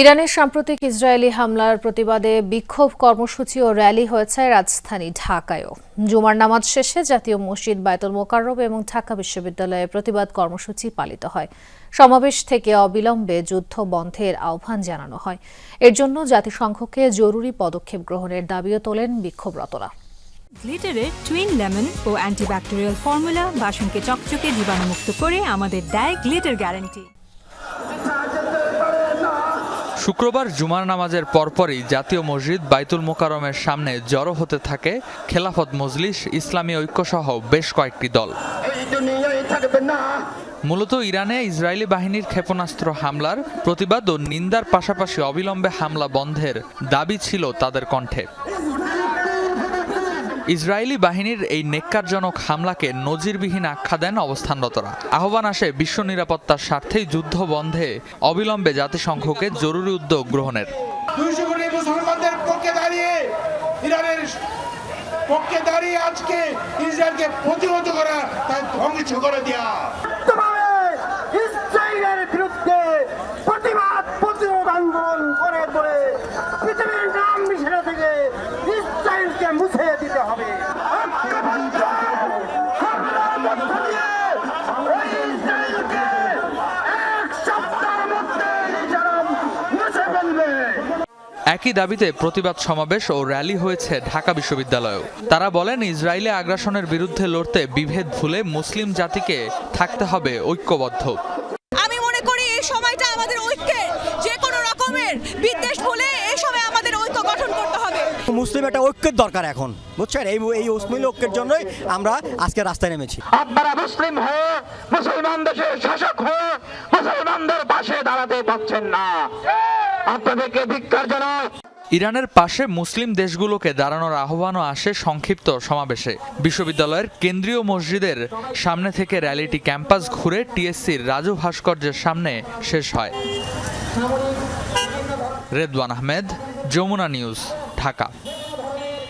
ইরানের সাম্প্রতিক ইসরায়েলি হামলার প্রতিবাদে বিক্ষোভ কর্মসূচি ও র্যালি হয়েছে রাজধানী ঢাকায়ও। জুমার নামাজ শেষে জাতীয় মসজিদ বায়তুল মোকাররব এবং ঢাকা বিশ্ববিদ্যালয়ে প্রতিবাদ কর্মসূচি পালিত হয়। সমাবেশ থেকে অবিলম্বে যুদ্ধ বন্ধের আহ্বান জানানো হয়। এর জন্য জাতিসংঘকে জরুরি পদক্ষেপ গ্রহণের দাবিও তোলেন বিক্ষোভরতরা। গ্লিটারের টুইন লেমন ও অ্যান্টিব্যাকটেরিয়াল ফর্মুলা বাসনকে চকচকে জীবাণুমুক্ত করে আমাদের দেয় গ্লিটার গ্যারান্টি শুক্রবার জুমার নামাজের পরপরই জাতীয় মসজিদ বাইতুল মোকারমের সামনে জড়ো হতে থাকে খেলাফত মজলিস, ইসলামী ঐক্যসহ বেশ কয়েকটি দল। মূলত ইরানে ইসরায়েলি বাহিনীর ক্ষেপণাস্ত্র হামলার প্রতিবাদ ও নিন্দার পাশাপাশি অবিলম্বে হামলা বন্ধের দাবি ছিল তাদের কণ্ঠে। ইসরায়েলি বাহিনীর এই নেককারজনক হামলাকে নজিরবিহীন আখ্যা দেন অবস্থানরতরা। আহ্বান আসে বিশ্ব নিরাপত্তার স্বার্থেই যুদ্ধ বন্ধে অবিলম্বে জাতিসংঘকে জরুরি উদ্যোগ গ্রহণের। পক্ষে দাঁড়িয়ে আজকে ইসরায়েলকে প্রতিহত করা, তার ধ্বংস করে দেওয়া তোমারে ইসরায়েলের বিরুদ্ধে প্রতিবাদ প্রতিরোধ আন্দোলন করে করে পৃথিবীর নাম ইসরায়েলকে মুছে দিতে হবে। একই দাবিতে প্রতিবাদ সমাবেশ ও র্যালি হয়েছে ঢাকা বিশ্ববিদ্যালয়েও। তারা বলেন, ইসরায়েলে আগ্রাসনের বিরুদ্ধে লড়তে বিভেদ ভুলে মুসলিম জাতিকে থাকতে হবে ঐক্যবদ্ধ। মুসলিম একটা ঐক্যের দরকার এখন। বুঝছেন? এই এই মুসলিম ঐক্যের জন্যই আমরা আজকে রাস্তায় নেমেছি। আপনারা মুসলিম হয়ে মুসলমান দেশের শাসক হয়ে মুসলমানদের পাশে দাঁড়াতে পারছেন না। আপনাদেরকে ধিক্কার জানাই। ইরানের পাশে মুসলিম দেশগুলোকে দাঁড়ানোর আহ্বানও আসে সংক্ষিপ্ত সমাবেশে। বিশ্ববিদ্যালয়ের কেন্দ্রীয় মসজিদের সামনে থেকে র্যালিটি ক্যাম্পাস ঘুরে টিএসসির রাজু ভাস্কর্যের সামনে শেষ হয়। রেদওয়ান আহমেদ যমুনা নিউজ। ঢাকা।